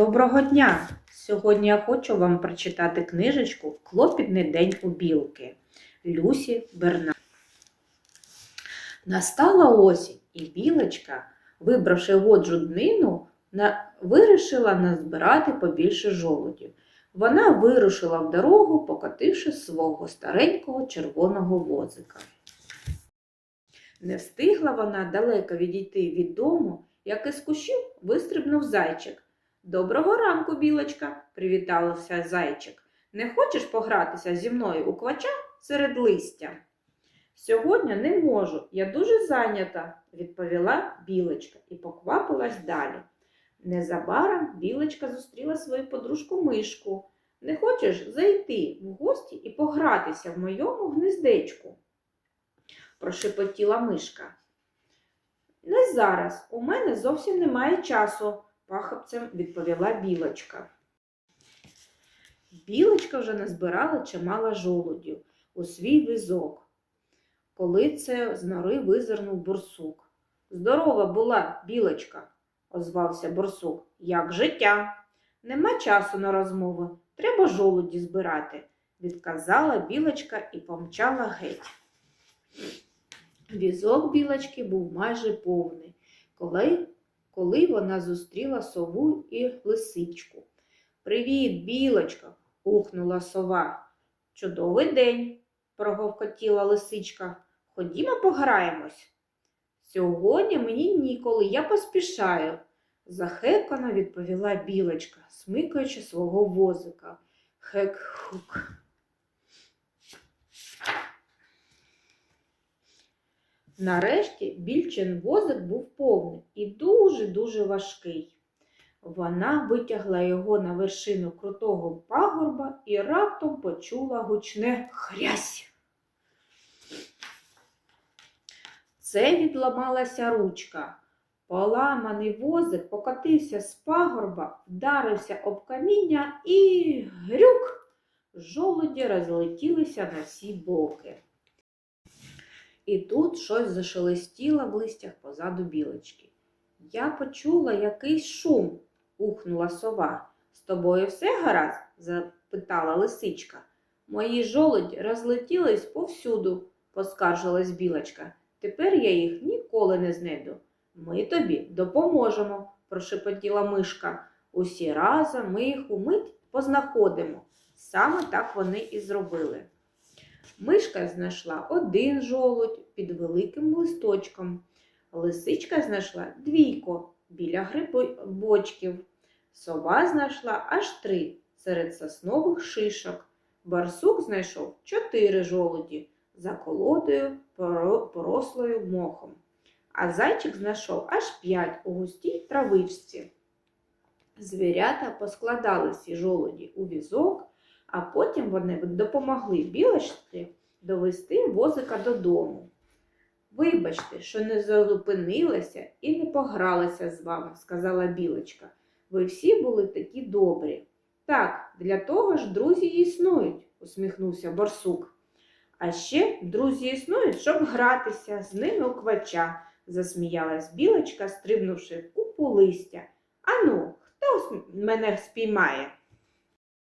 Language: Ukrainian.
Доброго дня! Сьогодні я хочу вам прочитати книжечку Клопітний день у білки Люсі Берна. Настала осінь, і білочка, вибравши годжу днину, вирішила назбирати побільше жолудів. Вона вирушила в дорогу, покотивши свого старенького червоного возика. Не встигла вона далеко відійти від дому, як із кущів вистрибнув зайчик. Доброго ранку, білочка, привітався зайчик. Не хочеш погратися зі мною у квача серед листя? Сьогодні не можу, я дуже зайнята, відповіла білочка і поквапилась далі. Незабаром білочка зустріла свою подружку мишку. Не хочеш зайти в гості і погратися в моєму гнездечку? прошепотіла мишка. Не зараз, у мене зовсім немає часу, пахапцем відповіла білочка. Білочка вже назбирала чимало жолудів у свій візок, коли це з нори визирнув борсук. Здорова була, білочка, озвався борсук. Як життя? Нема часу на розмови, треба жолуді збирати, відказала білочка і помчала геть. Візок білочки був майже повний, коли, коли вона зустріла сову і лисичку. Привіт, білочка, ухнула сова. Чудовий день, проговкотіла лисичка. Ходімо пограємось. Сьогодні мені ніколи, я поспішаю, захекано відповіла білочка, смикаючи свого возика. Хек-хук. Нарешті більчин возик був повний і дуже-дуже важкий. Вона витягла його на вершину крутого пагорба і раптом почула гучне хрясь. Це відламалася ручка. Поламаний возик покотився з пагорба, вдарився об каміння і грюк. Жолуді розлетілися на всі боки. І тут щось зашелестіло в листях позаду білочки. Я почула якийсь шум, ухнула сова. З тобою все гаразд? запитала лисичка. Мої жолуді розлетілись повсюду, поскаржилась білочка. Тепер я їх ніколи не знайду. Ми тобі допоможемо, прошепотіла мишка. Усі разом ми їх умить познаходимо. Саме так вони і зробили. Мишка знайшла один жолудь під великим листочком. Лисичка знайшла двійко біля грибочків. Сова знайшла аж три серед соснових шишок. Барсук знайшов чотири жолуді за колодою порослою мохом. А зайчик знайшов аж п'ять у густій травичці. Звірята поскладали всі жолуді у візок, а потім вони допомогли білочці довести возика додому. Вибачте, що не зупинилася і не погралася з вами, сказала білочка. Ви всі були такі добрі. Так, для того ж друзі існують, усміхнувся борсук. А ще друзі існують, щоб гратися з ними у квача, засміялась білочка, стрибнувши в купу листя. Ану, хто мене спіймає?